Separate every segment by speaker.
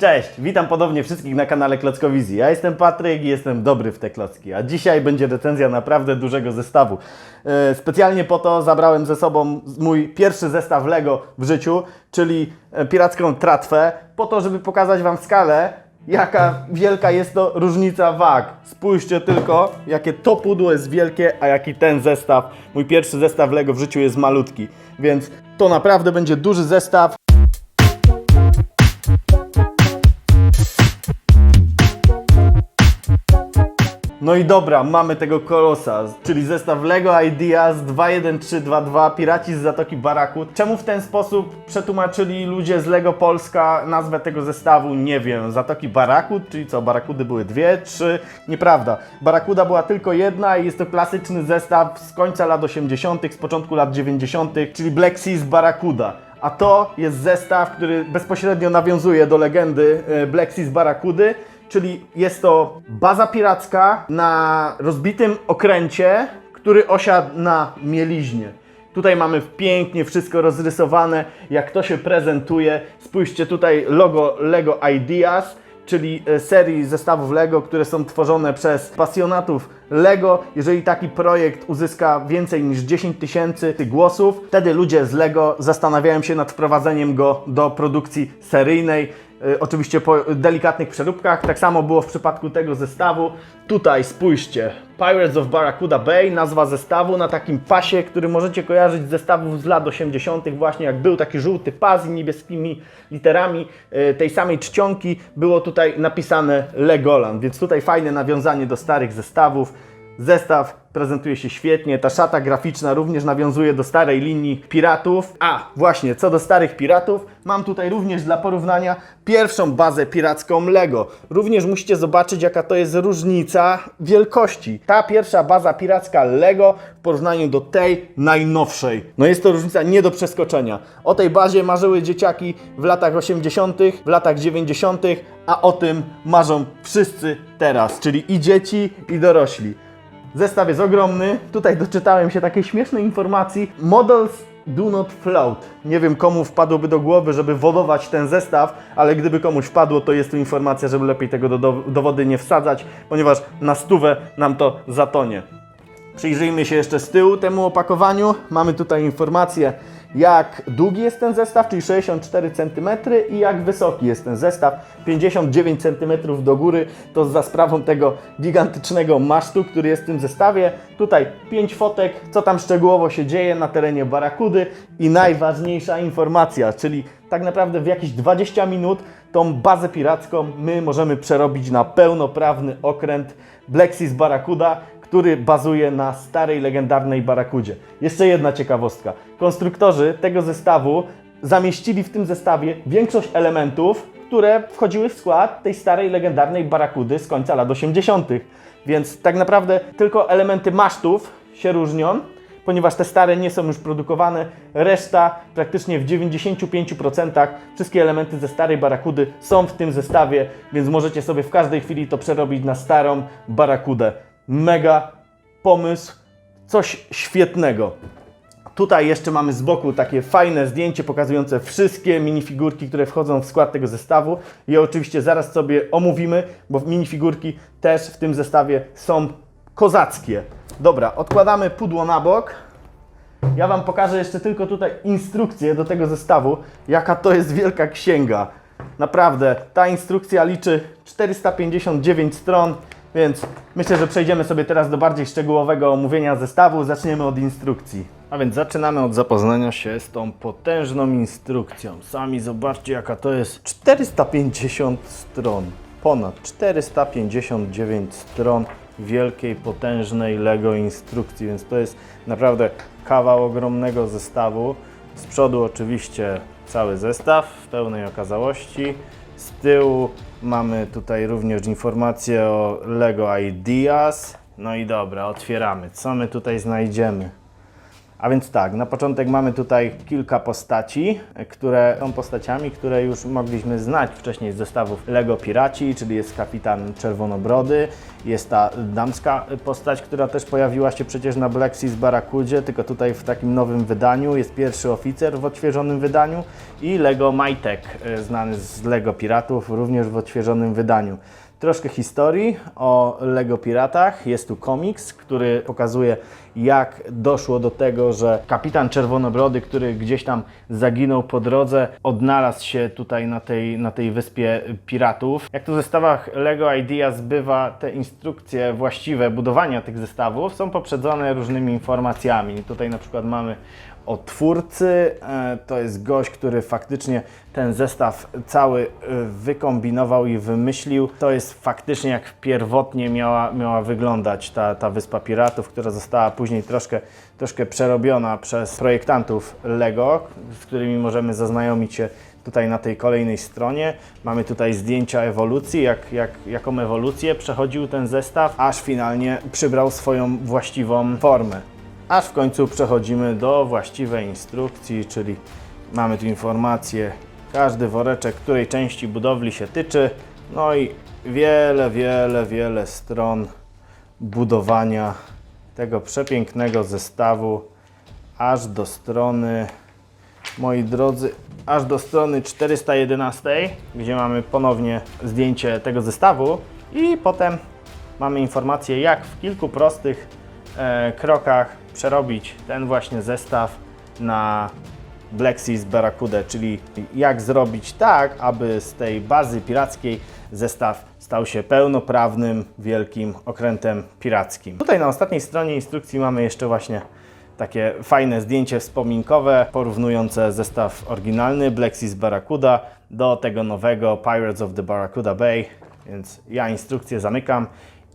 Speaker 1: Cześć, witam ponownie wszystkich na kanale Klockowizji. Ja jestem Patryk i jestem dobry w te klocki, a dzisiaj będzie recenzja naprawdę dużego zestawu. E, Specjalnie po to zabrałem ze sobą mój pierwszy zestaw Lego w życiu, czyli e, piracką tratwę, po to, żeby pokazać Wam skalę, jaka wielka jest to różnica wag. Spójrzcie tylko, jakie to pudło jest wielkie, a jaki ten zestaw, mój pierwszy zestaw Lego w życiu jest malutki. Więc to naprawdę będzie duży zestaw. No i dobra, mamy tego kolosa, czyli zestaw Lego Ideas 21322 Piraci z Zatoki Barakut. Czemu w ten sposób przetłumaczyli ludzie z Lego Polska nazwę tego zestawu? Nie wiem. Zatoki Barakut, czyli co, Barakudy były dwie, trzy? Nieprawda. Barakuda była tylko jedna i jest to klasyczny zestaw z końca lat 80., z początku lat 90., czyli Black Seas Barakuda. A to jest zestaw, który bezpośrednio nawiązuje do legendy e, Black Seas Barakudy, czyli jest to baza piracka na rozbitym okręcie, który osiadł na mieliźnie. Tutaj mamy pięknie wszystko rozrysowane, jak to się prezentuje. Spójrzcie tutaj logo Lego Ideas, czyli e, serii zestawów Lego, które są tworzone przez pasjonatów Lego. Jeżeli taki projekt uzyska więcej niż 10 tysięcy głosów, wtedy ludzie z Lego zastanawiają się nad wprowadzeniem go do produkcji seryjnej. E, Oczywiście po delikatnych przeróbkach. Tak samo było w przypadku tego zestawu. Tutaj spójrzcie. Pirates of Barracuda Bay, nazwa zestawu na takim pasie, który możecie kojarzyć z zestawów z lat 80. właśnie jak był taki żółty pas z niebieskimi literami e, tej samej czcionki było tutaj napisane Legoland, więc tutaj fajne nawiązanie do starych zestawów. Zestaw prezentuje się świetnie, ta szata graficzna również nawiązuje do starej linii piratów. A właśnie, co do starych piratów, mam tutaj również dla porównania pierwszą bazę piracką Lego. Również musicie zobaczyć, jaka to jest różnica wielkości. Ta pierwsza baza piracka Lego w porównaniu do tej najnowszej. No jest to różnica nie do przeskoczenia. O tej bazie marzyły dzieciaki w latach 80., w latach 90., a o tym marzą wszyscy teraz, czyli i dzieci, i dorośli. Zestaw jest ogromny. Tutaj doczytałem się takiej śmiesznej informacji. Models do not float. Nie wiem komu wpadłoby do głowy, żeby wodować ten zestaw, ale gdyby komuś wpadło, to jest tu informacja, żeby lepiej tego do, do, wody nie wsadzać, ponieważ na stówę nam to zatonie. Przyjrzyjmy się jeszcze z tyłu temu opakowaniu. Mamy tutaj informację, jak długi jest ten zestaw, czyli 64 cm i jak wysoki jest ten zestaw, 59 cm do góry. To za sprawą tego gigantycznego masztu, który jest w tym zestawie. Tutaj 5 fotek, co tam szczegółowo się dzieje na terenie Barakudy i najważniejsza informacja, czyli tak naprawdę w jakieś 20 minut tą bazę piracką my możemy przerobić na pełnoprawny okręt Black Seas Barracuda, który bazuje na starej, legendarnej Barakudzie. Jeszcze jedna ciekawostka. Konstruktorzy tego zestawu zamieścili w tym zestawie większość elementów, które wchodziły w skład tej starej, legendarnej Barakudy z końca lat 80. Więc tak naprawdę tylko elementy masztów się różnią, ponieważ te stare nie są już produkowane. Reszta, praktycznie w 95% wszystkie elementy ze starej Barakudy są w tym zestawie, więc możecie sobie w każdej chwili to przerobić na starą Barakudę. Mega pomysł, coś świetnego. Tutaj jeszcze mamy z boku takie fajne zdjęcie pokazujące wszystkie minifigurki, które wchodzą w skład tego zestawu. Je oczywiście zaraz sobie omówimy, bo minifigurki też w tym zestawie są kozackie. Dobra, odkładamy pudło na bok. Ja Wam pokażę jeszcze tylko tutaj instrukcję do tego zestawu, jaka to jest wielka księga. Naprawdę, ta instrukcja liczy 459 stron, więc myślę, że przejdziemy sobie teraz do bardziej szczegółowego omówienia zestawu. Zaczniemy od instrukcji. A więc zaczynamy od zapoznania się z tą potężną instrukcją. Sami zobaczcie, jaka to jest 450 stron. Ponad 459 stron wielkiej, potężnej Lego instrukcji, więc to jest naprawdę kawał ogromnego zestawu. Z przodu oczywiście cały zestaw w pełnej okazałości. Z tyłu mamy tutaj również informacje o Lego Ideas. No i dobra, otwieramy. Co my tutaj znajdziemy? A więc tak, na początek mamy tutaj kilka postaci, które są postaciami, które już mogliśmy znać wcześniej z zestawów Lego Piraci, czyli jest kapitan Czerwonobrody, jest ta damska postać, która też pojawiła się przecież na Black Seas Barracudzie, tylko tutaj w takim nowym wydaniu, jest pierwszy oficer w odświeżonym wydaniu i Lego Majtek, e, znany z Lego Piratów, również w odświeżonym wydaniu. Troszkę historii o Lego Piratach. Jest tu komiks, który pokazuje, jak doszło do tego, że kapitan Czerwonobrody, który gdzieś tam zaginął po drodze, odnalazł się tutaj na tej, na tej wyspie piratów. Jak to w zestawach Lego Ideas bywa, te instrukcje właściwe budowania tych zestawów są poprzedzone różnymi informacjami. Tutaj na przykład mamy o twórcy. E, To jest gość, który faktycznie ten zestaw cały e, wykombinował i wymyślił. To jest faktycznie jak pierwotnie miała, miała wyglądać ta, ta Wyspa Piratów, która została później troszkę, troszkę przerobiona przez projektantów Lego, z którymi możemy zaznajomić się tutaj na tej kolejnej stronie. Mamy tutaj zdjęcia ewolucji, jak, jak, jaką ewolucję przechodził ten zestaw, aż finalnie przybrał swoją właściwą formę aż w końcu przechodzimy do właściwej instrukcji, czyli mamy tu informację, każdy woreczek, której części budowli się tyczy, no i wiele, wiele, wiele stron budowania tego przepięknego zestawu, aż do strony, moi drodzy, aż do strony 411, gdzie mamy ponownie zdjęcie tego zestawu. I potem mamy informację, jak w kilku prostych e, krokach przerobić ten właśnie zestaw na Black Seas Barracuda, czyli jak zrobić tak, aby z tej bazy pirackiej zestaw stał się pełnoprawnym, wielkim okrętem pirackim. Tutaj na ostatniej stronie instrukcji mamy jeszcze właśnie takie fajne zdjęcie wspominkowe porównujące zestaw oryginalny Black Seas Barracuda do tego nowego Pirates of the Barracuda Bay, więc ja instrukcję zamykam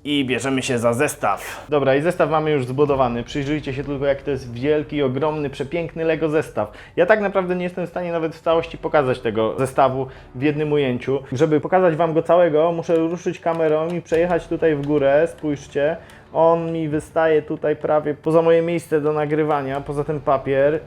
Speaker 1: i bierzemy się za zestaw. Dobra, i zestaw mamy już zbudowany. Przyjrzyjcie się tylko, jak to jest wielki, ogromny, przepiękny Lego zestaw. Ja tak naprawdę nie jestem w stanie nawet w całości pokazać tego zestawu w jednym ujęciu. Żeby pokazać Wam go całego, muszę ruszyć kamerą i przejechać tutaj w górę. Spójrzcie. On mi wystaje tutaj prawie poza moje miejsce do nagrywania, poza ten papier.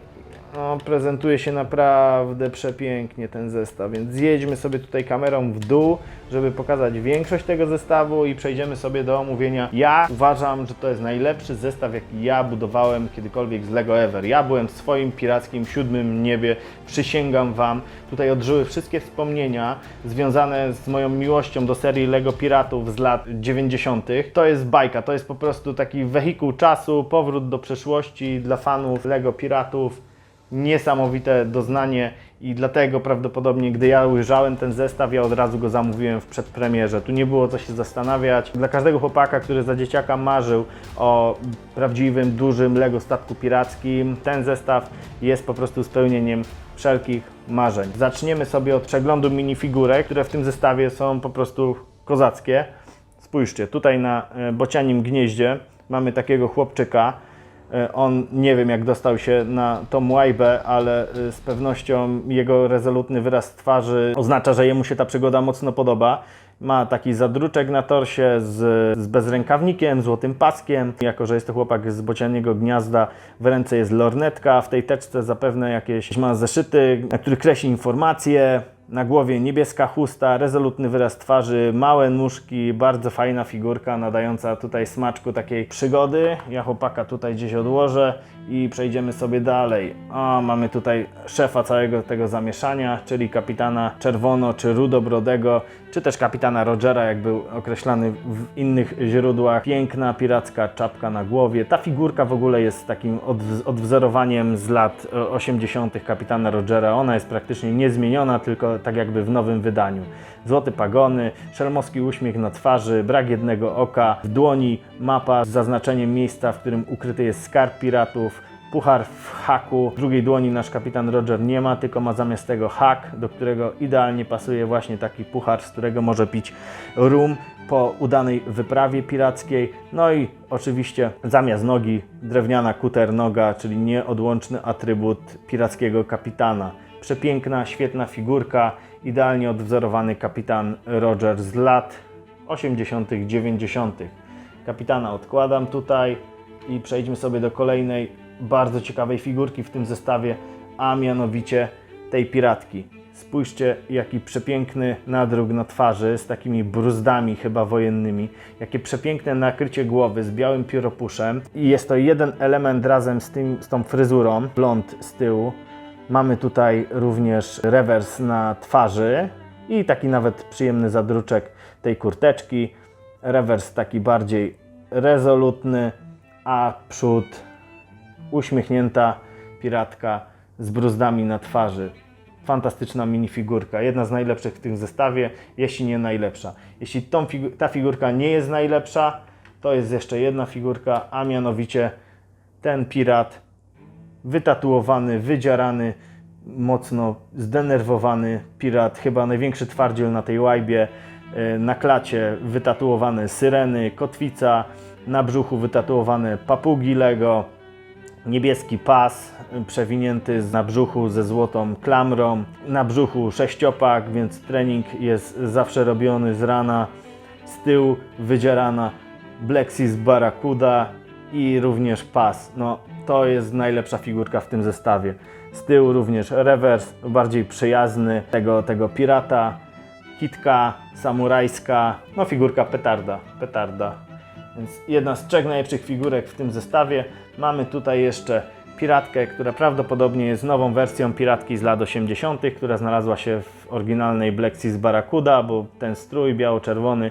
Speaker 1: No, prezentuje się naprawdę przepięknie ten zestaw, więc zjedźmy sobie tutaj kamerą w dół, żeby pokazać większość tego zestawu i przejdziemy sobie do omówienia. Ja uważam, że to jest najlepszy zestaw, jaki ja budowałem kiedykolwiek z Lego Ever. Ja byłem w swoim pirackim siódmym niebie, przysięgam Wam. Tutaj odżyły wszystkie wspomnienia związane z moją miłością do serii Lego Piratów z lat 90. To jest bajka, to jest po prostu taki wehikuł czasu, powrót do przeszłości dla fanów Lego Piratów niesamowite doznanie i dlatego prawdopodobnie, gdy ja ujrzałem ten zestaw, ja od razu go zamówiłem w przedpremierze. Tu nie było co się zastanawiać. Dla każdego chłopaka, który za dzieciaka marzył o prawdziwym, dużym Lego statku pirackim, ten zestaw jest po prostu spełnieniem wszelkich marzeń. Zaczniemy sobie od przeglądu minifigurek, które w tym zestawie są po prostu kozackie. Spójrzcie, tutaj na e, bocianim gnieździe mamy takiego chłopczyka, On nie wiem, jak dostał się na tą łajbę, ale e, z pewnością jego rezolutny wyraz twarzy oznacza, że jemu się ta przygoda mocno podoba. Ma taki zadruczek na torsie z, z bezrękawnikiem, złotym paskiem. Jako, że jest to chłopak z bocianiego gniazda, w ręce jest lornetka, w tej teczce zapewne jakieś ma zeszyty, na których kreśli informacje. Na głowie niebieska chusta, rezolutny wyraz twarzy, małe nóżki, bardzo fajna figurka nadająca tutaj smaczku takiej przygody. Ja chłopaka tutaj gdzieś odłożę i przejdziemy sobie dalej. O, mamy tutaj szefa całego tego zamieszania, czyli kapitana Czerwono czy Rudobrodego, czy też kapitana Rogera, jak był określany w innych źródłach. Piękna piracka czapka na głowie. Ta figurka w ogóle jest takim odw- odwzorowaniem z lat e, 80. kapitana Rogera. Ona jest praktycznie niezmieniona, tylko tak jakby w nowym wydaniu. Złote pagony, szelmowski uśmiech na twarzy, brak jednego oka, w dłoni mapa z zaznaczeniem miejsca, w którym ukryty jest skarb piratów, puchar w haku. Drugiej dłoni nasz kapitan Roger nie ma, tylko ma zamiast tego hak, do którego idealnie pasuje właśnie taki puchar, z którego może pić rum po udanej wyprawie pirackiej. No i oczywiście zamiast nogi drewniana kuter noga, czyli nieodłączny atrybut pirackiego kapitana. Przepiękna, świetna figurka, idealnie odwzorowany kapitan Roger z lat 80., 90. Kapitana odkładam tutaj i przejdźmy sobie do kolejnej bardzo ciekawej figurki w tym zestawie, a mianowicie tej piratki. Spójrzcie, jaki przepiękny nadruk na twarzy z takimi bruzdami chyba wojennymi. Jakie przepiękne nakrycie głowy z białym pióropuszem. I jest to jeden element razem z, tym, z tą fryzurą, blond z tyłu. Mamy tutaj również rewers na twarzy i taki nawet przyjemny zadruczek tej kurteczki. Rewers taki bardziej rezolutny, a przód uśmiechnięta piratka z bruzdami na twarzy. Fantastyczna minifigurka, jedna z najlepszych w tym zestawie, jeśli nie najlepsza. Jeśli figu- ta figurka nie jest najlepsza, to jest jeszcze jedna figurka, a mianowicie ten pirat wytatuowany, wydzierany, mocno zdenerwowany pirat, chyba największy twardziel na tej łajbie. Yy, Na klacie wytatuowane syreny, kotwica, na brzuchu wytatuowane papugi Lego, niebieski pas przewinięty na brzuchu ze złotą klamrą, na brzuchu sześciopak, więc trening jest zawsze robiony z rana, z tyłu wydzierana Blexis Barracuda i również pas. No, to jest najlepsza figurka w tym zestawie. Z tyłu również rewers, bardziej przyjazny tego, tego pirata, kitka samurajska, no figurka petarda, petarda. Więc jedna z trzech najlepszych figurek w tym zestawie. Mamy tutaj jeszcze piratkę, która prawdopodobnie jest nową wersją piratki z lat 80., która znalazła się w oryginalnej Black Seas Barracuda, bo ten strój biało-czerwony,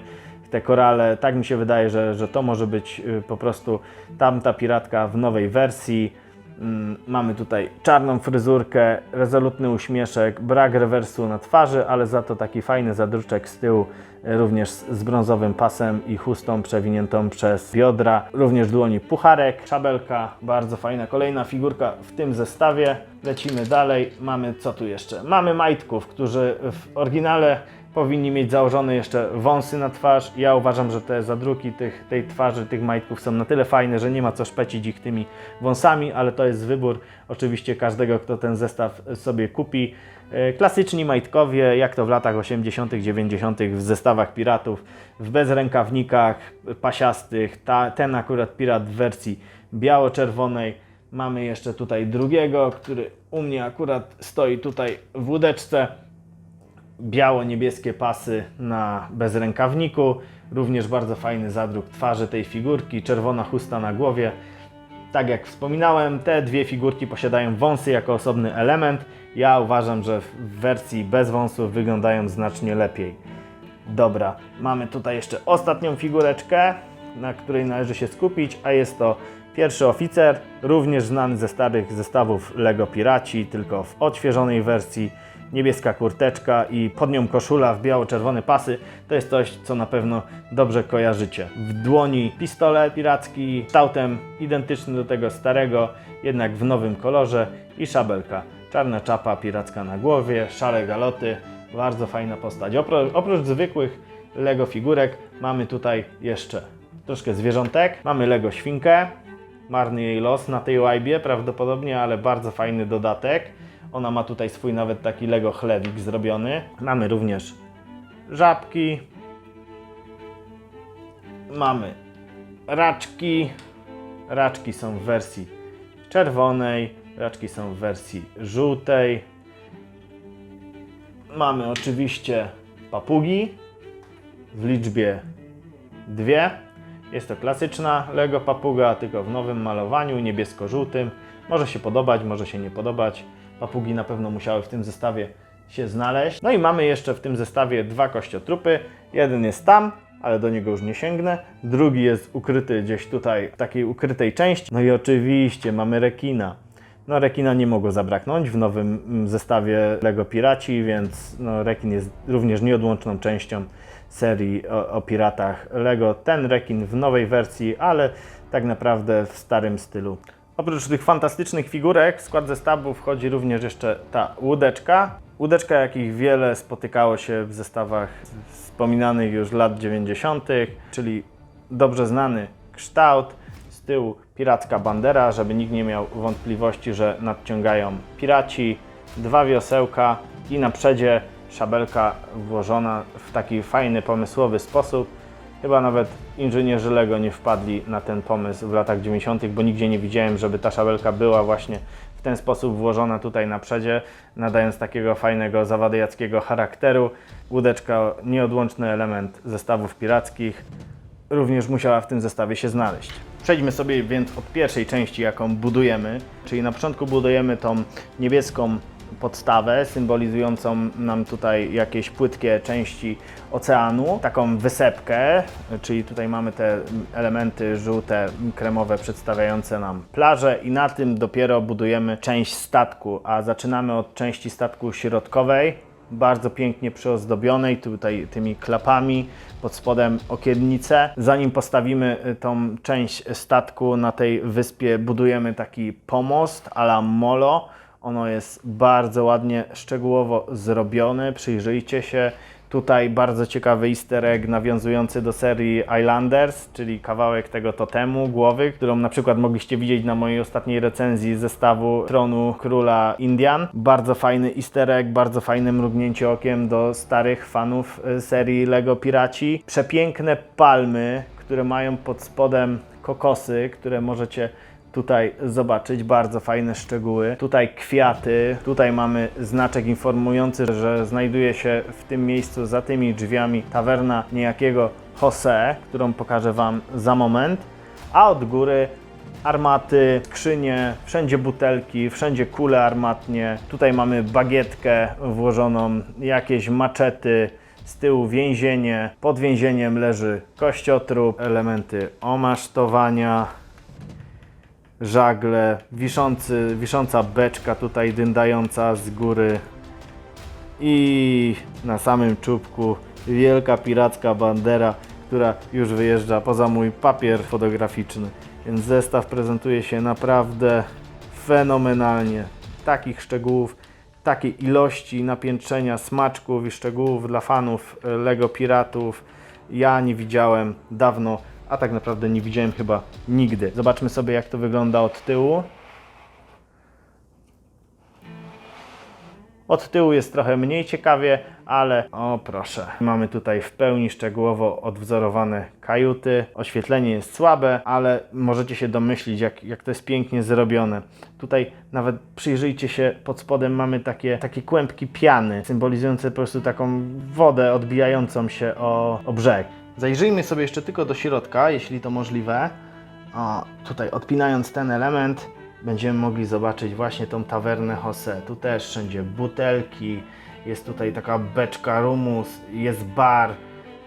Speaker 1: te korale, tak mi się wydaje, że, że to może być y, po prostu tamta piratka w nowej wersji. Mm, Mamy tutaj czarną fryzurkę, rezolutny uśmieszek, brak rewersu na twarzy, ale za to taki fajny zadruczek z tyłu, e, również z brązowym pasem i chustą przewiniętą przez biodra. Również dłoni pucharek, szabelka, bardzo fajna kolejna figurka w tym zestawie. Lecimy dalej. Mamy co tu jeszcze? Mamy majtków, którzy w oryginale powinni mieć założone jeszcze wąsy na twarz. Ja uważam, że te zadruki tych, tej twarzy, tych majtków są na tyle fajne, że nie ma co szpecić ich tymi wąsami, ale to jest wybór oczywiście każdego, kto ten zestaw sobie kupi. E, Klasyczni majtkowie, jak to w latach 80., 90. w zestawach piratów, w bezrękawnikach pasiastych. Ta, ten akurat pirat w wersji biało-czerwonej. Mamy jeszcze tutaj drugiego, który u mnie akurat stoi tutaj w łódeczce biało-niebieskie pasy na bezrękawniku, również bardzo fajny zadruk twarzy tej figurki, czerwona chusta na głowie. Tak jak wspominałem, te dwie figurki posiadają wąsy jako osobny element. Ja uważam, że w wersji bez wąsów wyglądają znacznie lepiej. Dobra, mamy tutaj jeszcze ostatnią figureczkę, na której należy się skupić, a jest to pierwszy oficer, również znany ze starych zestawów Lego Piraci, tylko w odświeżonej wersji. Niebieska kurteczka i pod nią koszula w biało-czerwone pasy. To jest coś, co na pewno dobrze kojarzycie. W dłoni pistolet piracki, kształtem identyczny do tego starego, jednak w nowym kolorze i szabelka. Czarna czapa piracka na głowie, szare galoty. Bardzo fajna postać. Opro, oprócz zwykłych Lego figurek mamy tutaj jeszcze troszkę zwierzątek. Mamy Lego świnkę. Marny jej los na tej łajbie prawdopodobnie, ale bardzo fajny dodatek. Ona ma tutaj swój nawet taki Lego chlewik zrobiony. Mamy również żabki. Mamy raczki. Raczki są w wersji czerwonej, raczki są w wersji żółtej. Mamy oczywiście papugi w liczbie dwie. Jest to klasyczna Lego papuga, tylko w nowym malowaniu, niebiesko-żółtym. Może się podobać, może się nie podobać. Papugi na pewno musiały w tym zestawie się znaleźć. No i mamy jeszcze w tym zestawie dwa kościotrupy. Jeden jest tam, ale do niego już nie sięgnę. Drugi jest ukryty gdzieś tutaj w takiej ukrytej części. No i oczywiście mamy rekina. No rekina nie mogło zabraknąć w nowym mm, zestawie Lego Piraci, więc no, rekin jest również nieodłączną częścią serii o, o piratach Lego. Ten rekin w nowej wersji, ale tak naprawdę w starym stylu. Oprócz tych fantastycznych figurek w skład zestawu wchodzi również jeszcze ta łódeczka. Łódeczka, jakich wiele spotykało się w zestawach wspominanych już lat 90., czyli dobrze znany kształt. Z tyłu piracka bandera, żeby nikt nie miał wątpliwości, że nadciągają piraci. Dwa wiosełka i na przedzie szabelka włożona w taki fajny, pomysłowy sposób. Chyba nawet inżynierzy Lego nie wpadli na ten pomysł w latach 90., bo nigdzie nie widziałem, żeby ta szabelka była właśnie w ten sposób włożona tutaj na przedzie, nadając takiego fajnego zawadejackiego charakteru. Łódeczka nieodłączny element zestawów pirackich również musiała w tym zestawie się znaleźć. Przejdźmy sobie więc od pierwszej części, jaką budujemy, czyli na początku budujemy tą niebieską podstawę symbolizującą nam tutaj jakieś płytkie części oceanu, taką wysepkę, czyli tutaj mamy te elementy żółte, kremowe przedstawiające nam plażę i na tym dopiero budujemy część statku, a zaczynamy od części statku środkowej, bardzo pięknie przyozdobionej tutaj tymi klapami, pod spodem okiennice. Zanim postawimy y, tą część statku na tej wyspie, budujemy taki pomost a la molo. Ono jest bardzo ładnie, szczegółowo zrobione. Przyjrzyjcie się. Tutaj bardzo ciekawy easter egg nawiązujący do serii Islanders, czyli kawałek tego totemu głowy, którą na przykład mogliście widzieć na mojej ostatniej recenzji zestawu Tronu Króla Indian. Bardzo fajny easter egg, bardzo fajne mrugnięcie okiem do starych fanów y, serii Lego Piraci. Przepiękne palmy, które mają pod spodem kokosy, które możecie tutaj zobaczyć bardzo fajne szczegóły. Tutaj kwiaty, tutaj mamy znaczek informujący, że znajduje się w tym miejscu za tymi drzwiami tawerna niejakiego Jose, którą pokażę Wam za moment. A od góry armaty, skrzynie, wszędzie butelki, wszędzie kule armatnie. Tutaj mamy bagietkę włożoną, jakieś maczety, z tyłu więzienie, pod więzieniem leży kościotrup, elementy omasztowania, żagle, wiszący, wisząca beczka tutaj dyndająca z góry i na samym czubku wielka piracka bandera, która już wyjeżdża poza mój papier fotograficzny. Więc zestaw prezentuje się naprawdę fenomenalnie. Takich szczegółów, takiej ilości napiętrzenia, smaczków i szczegółów dla fanów Lego Piratów ja nie widziałem dawno, a tak naprawdę nie widziałem chyba nigdy. Zobaczmy sobie jak to wygląda od tyłu. Od tyłu jest trochę mniej ciekawie, ale o proszę, mamy tutaj w pełni szczegółowo odwzorowane kajuty. Oświetlenie jest słabe, ale możecie się domyślić, jak, jak to jest pięknie zrobione. Tutaj nawet przyjrzyjcie się, pod spodem mamy takie, takie kłębki piany, symbolizujące po prostu taką wodę odbijającą się o, o brzeg. Zajrzyjmy sobie jeszcze tylko do środka, jeśli to możliwe. O, tutaj odpinając ten element, będziemy mogli zobaczyć właśnie tą tawernę Jose. Tu też wszędzie butelki, jest tutaj taka beczka rumus, jest bar.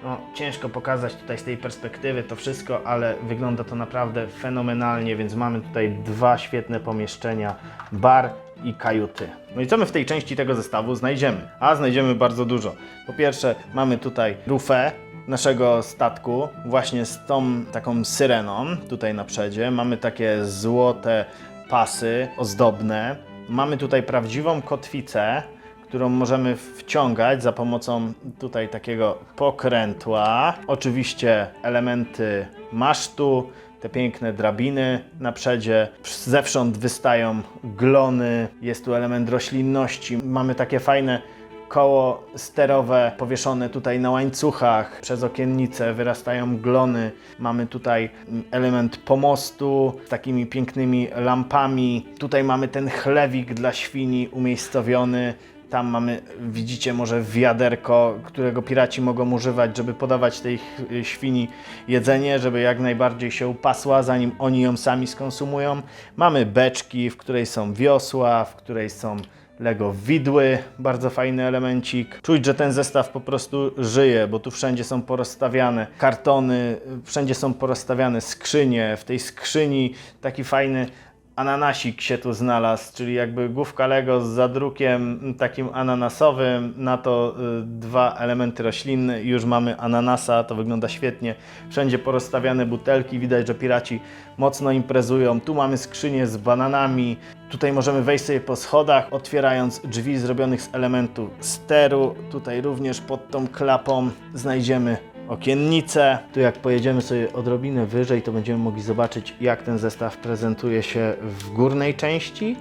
Speaker 1: No, ciężko pokazać tutaj z tej perspektywy to wszystko, ale wygląda to naprawdę fenomenalnie, więc mamy tutaj dwa świetne pomieszczenia, bar i kajuty. No i co my w tej części tego zestawu znajdziemy? A znajdziemy bardzo dużo. Po pierwsze mamy tutaj rufę, naszego statku, właśnie z tą taką syreną tutaj na przedzie. Mamy takie złote pasy ozdobne. Mamy tutaj prawdziwą kotwicę, którą możemy wciągać za pomocą tutaj takiego pokrętła. Oczywiście elementy masztu, te piękne drabiny na przedzie. Zewsząd wystają glony, jest tu element roślinności. Mamy takie fajne koło sterowe powieszone tutaj na łańcuchach. Przez okiennice wyrastają glony. Mamy tutaj element pomostu z takimi pięknymi lampami. Tutaj mamy ten chlewik dla świni umiejscowiony. Tam mamy, widzicie, może wiaderko, którego piraci mogą używać, żeby podawać tej świni jedzenie, żeby jak najbardziej się upasła, zanim oni ją sami skonsumują. Mamy beczki, w której są wiosła, w której są Lego widły, bardzo fajny elemencik. Czuć, że ten zestaw po prostu żyje, bo tu wszędzie są porozstawiane kartony, wszędzie są porozstawiane skrzynie. W tej skrzyni taki fajny ananasik się tu znalazł, czyli jakby główka Lego z zadrukiem takim ananasowym, na to y, dwa elementy roślinne już mamy ananasa, to wygląda świetnie. Wszędzie porozstawiane butelki, widać, że piraci mocno imprezują. Tu mamy skrzynię z bananami, tutaj możemy wejść sobie po schodach, otwierając drzwi zrobionych z elementu steru. Tutaj również pod tą klapą znajdziemy okiennice. Tu jak pojedziemy sobie odrobinę wyżej, to będziemy mogli zobaczyć jak ten zestaw prezentuje się w górnej części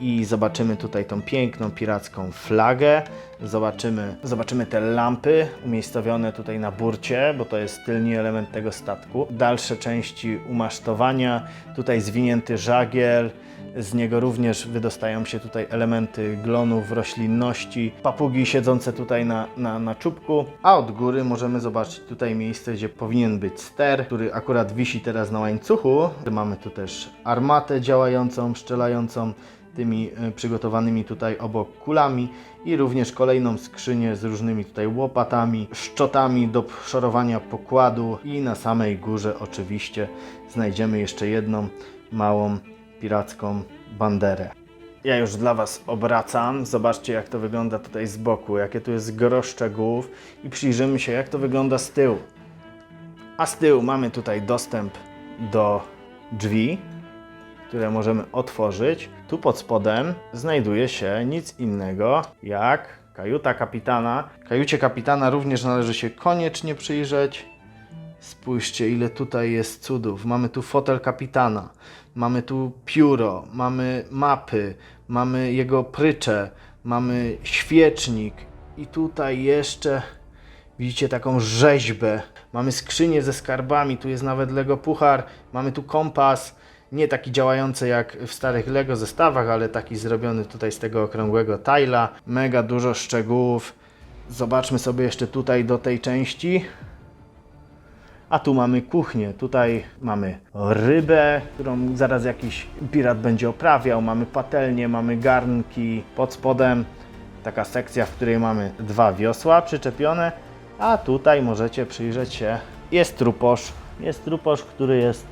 Speaker 1: i zobaczymy tutaj tą piękną piracką flagę. Zobaczymy, zobaczymy te lampy umiejscowione tutaj na burcie, bo to jest tylny element tego statku. Dalsze części umasztowania, tutaj zwinięty żagiel, z niego również wydostają się tutaj elementy glonów, roślinności, papugi siedzące tutaj na, na, na czubku, a od góry możemy zobaczyć tutaj miejsce, gdzie powinien być ster, który akurat wisi teraz na łańcuchu. Mamy tu też armatę działającą, strzelającą tymi e, przygotowanymi tutaj obok kulami i również kolejną skrzynię z różnymi tutaj łopatami, szczotami do szorowania pokładu i na samej górze oczywiście znajdziemy jeszcze jedną małą piracką banderę. Ja już dla Was obracam. Zobaczcie, jak to wygląda tutaj z boku, jakie tu jest gro szczegółów i przyjrzymy się, jak to wygląda z tyłu. A z tyłu mamy tutaj dostęp do drzwi, które możemy otworzyć. Tu pod spodem znajduje się nic innego jak kajuta kapitana. Kajucie kapitana również należy się koniecznie przyjrzeć. Spójrzcie, ile tutaj jest cudów. Mamy tu fotel kapitana, mamy tu pióro, mamy mapy, mamy jego prycze, mamy świecznik i tutaj jeszcze widzicie taką rzeźbę. Mamy skrzynię ze skarbami, tu jest nawet Lego puchar, mamy tu kompas. Nie taki działający jak w starych Lego zestawach, ale taki zrobiony tutaj z tego okrągłego tajla. Mega dużo szczegółów. Zobaczmy sobie jeszcze tutaj do tej części. A tu mamy kuchnię, tutaj mamy rybę, którą zaraz jakiś pirat będzie oprawiał, mamy patelnię, mamy garnki, pod spodem. Taka sekcja, w której mamy dwa wiosła przyczepione, a tutaj możecie przyjrzeć się, jest truposz, jest truposz, który jest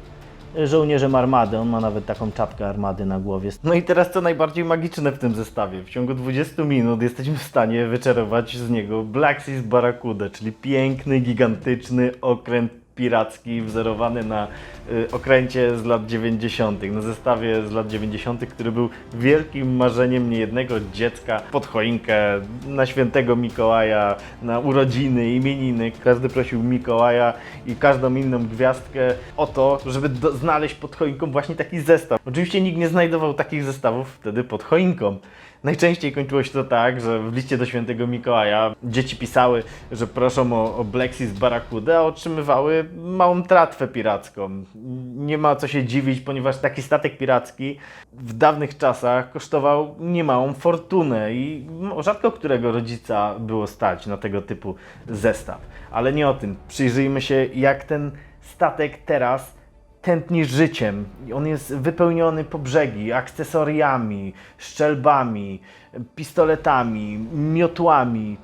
Speaker 1: żołnierzem armady, on ma nawet taką czapkę armady na głowie. No i teraz co najbardziej magiczne w tym zestawie, w ciągu 20 minut jesteśmy w stanie wyczarować z niego Black Seas Barracuda, czyli piękny, gigantyczny okręt piracki wzorowany na y, okręcie z lat 90., na zestawie z lat 90., który był wielkim marzeniem niejednego dziecka pod choinkę, na świętego Mikołaja, na urodziny, imieniny. Każdy prosił Mikołaja i każdą inną gwiazdkę o to, żeby do, znaleźć pod choinką właśnie taki zestaw. Oczywiście nikt nie znajdował takich zestawów wtedy pod choinką. Najczęściej kończyło się to tak, że w liście do świętego Mikołaja dzieci pisały, że proszą o, o Seas Barracuda, a otrzymywały małą tratwę piracką. Nie ma co się dziwić, ponieważ taki statek piracki w dawnych czasach kosztował niemałą fortunę i rzadko którego rodzica było stać na tego typu zestaw. Ale nie o tym. Przyjrzyjmy się, jak ten statek teraz tętni życiem. On jest wypełniony po brzegi akcesoriami, szczelbami, pistoletami, miotłami.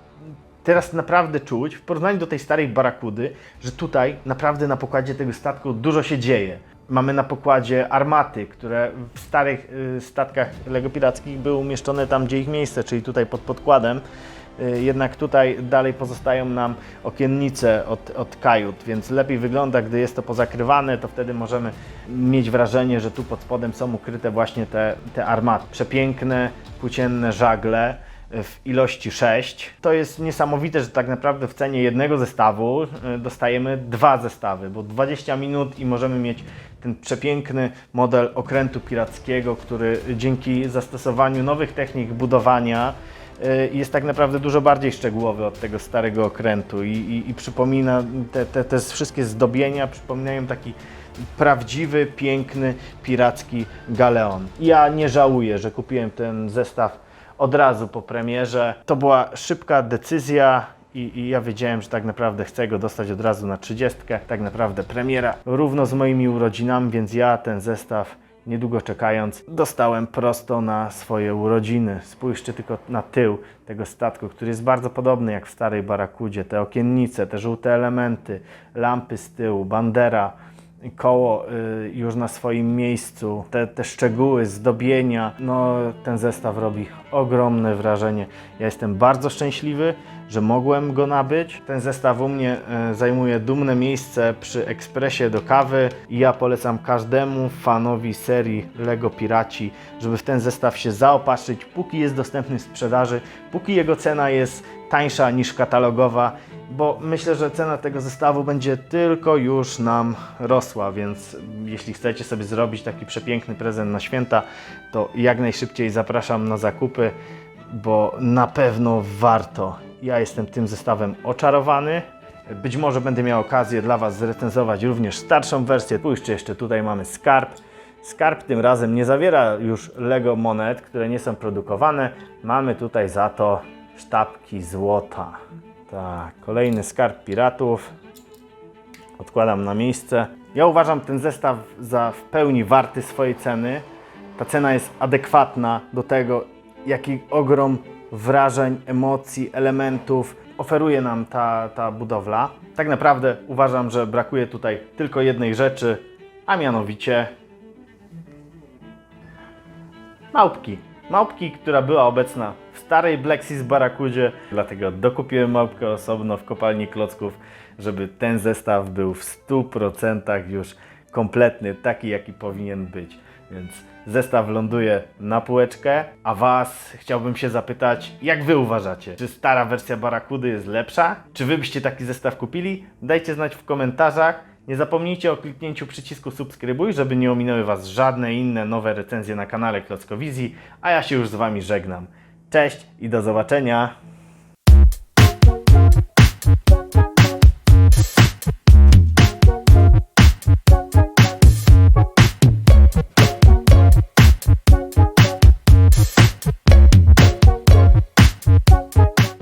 Speaker 1: Teraz naprawdę czuć, w porównaniu do tej starej barakudy, że tutaj naprawdę na pokładzie tego statku dużo się dzieje. Mamy na pokładzie armaty, które w starych y, statkach Lego Pirackich były umieszczone tam, gdzie ich miejsce, czyli tutaj pod podkładem. Y, Jednak tutaj dalej pozostają nam okiennice od, od kajut, więc lepiej wygląda, gdy jest to pozakrywane, to wtedy możemy mieć wrażenie, że tu pod spodem są ukryte właśnie te, te armaty. Przepiękne, płócienne żagle w ilości 6. To jest niesamowite, że tak naprawdę w cenie jednego zestawu y, dostajemy dwa zestawy, bo 20 minut i możemy mieć ten przepiękny model okrętu pirackiego, który dzięki zastosowaniu nowych technik budowania y, jest tak naprawdę dużo bardziej szczegółowy od tego starego okrętu i, i, i przypomina te, te, te wszystkie zdobienia, przypominają taki prawdziwy, piękny, piracki galeon. Ja nie żałuję, że kupiłem ten zestaw od razu po premierze. To była szybka decyzja. I, I ja wiedziałem, że tak naprawdę chcę go dostać od razu na 30. Tak naprawdę premiera równo z moimi urodzinami, więc ja ten zestaw niedługo czekając, dostałem prosto na swoje urodziny. Spójrzcie tylko na tył tego statku, który jest bardzo podobny jak w starej barakudzie. Te okiennice, te żółte elementy, lampy z tyłu, bandera, koło y, już na swoim miejscu, te, te szczegóły, zdobienia, no ten zestaw robi ogromne wrażenie. Ja jestem bardzo szczęśliwy, że mogłem go nabyć. Ten zestaw u mnie y, zajmuje dumne miejsce przy ekspresie do kawy i ja polecam każdemu fanowi serii Lego Piraci, żeby w ten zestaw się zaopatrzyć, póki jest dostępny w sprzedaży, póki jego cena jest tańsza niż katalogowa bo myślę, że cena tego zestawu będzie tylko już nam rosła, więc jeśli chcecie sobie zrobić taki przepiękny prezent na święta, to jak najszybciej zapraszam na zakupy, bo na pewno warto. Ja jestem tym zestawem oczarowany. Być może będę miał okazję dla Was zrecenzować również starszą wersję. Spójrzcie, jeszcze tutaj mamy skarb. Skarb tym razem nie zawiera już Lego monet, które nie są produkowane. Mamy tutaj za to sztabki złota. Tak, kolejny skarb piratów. Odkładam na miejsce. Ja uważam ten zestaw za w pełni warty swojej ceny. Ta cena jest adekwatna do tego, jaki ogrom wrażeń, emocji, elementów oferuje nam ta, ta budowla. Tak naprawdę uważam, że brakuje tutaj tylko jednej rzeczy, a mianowicie małpki. Małpki, która była obecna w starej Blackseas Barakudzie, dlatego dokupiłem małpkę osobno w kopalni klocków, żeby ten zestaw był w 100% już kompletny, taki jaki powinien być. Więc zestaw ląduje na półeczkę, a Was chciałbym się zapytać, jak Wy uważacie? Czy stara wersja Barakudy jest lepsza? Czy Wy byście taki zestaw kupili? Dajcie znać w komentarzach. Nie zapomnijcie o kliknięciu przycisku subskrybuj, żeby nie ominęły Was żadne inne nowe recenzje na kanale Klockowizji, a ja się już z Wami żegnam. Cześć i do zobaczenia!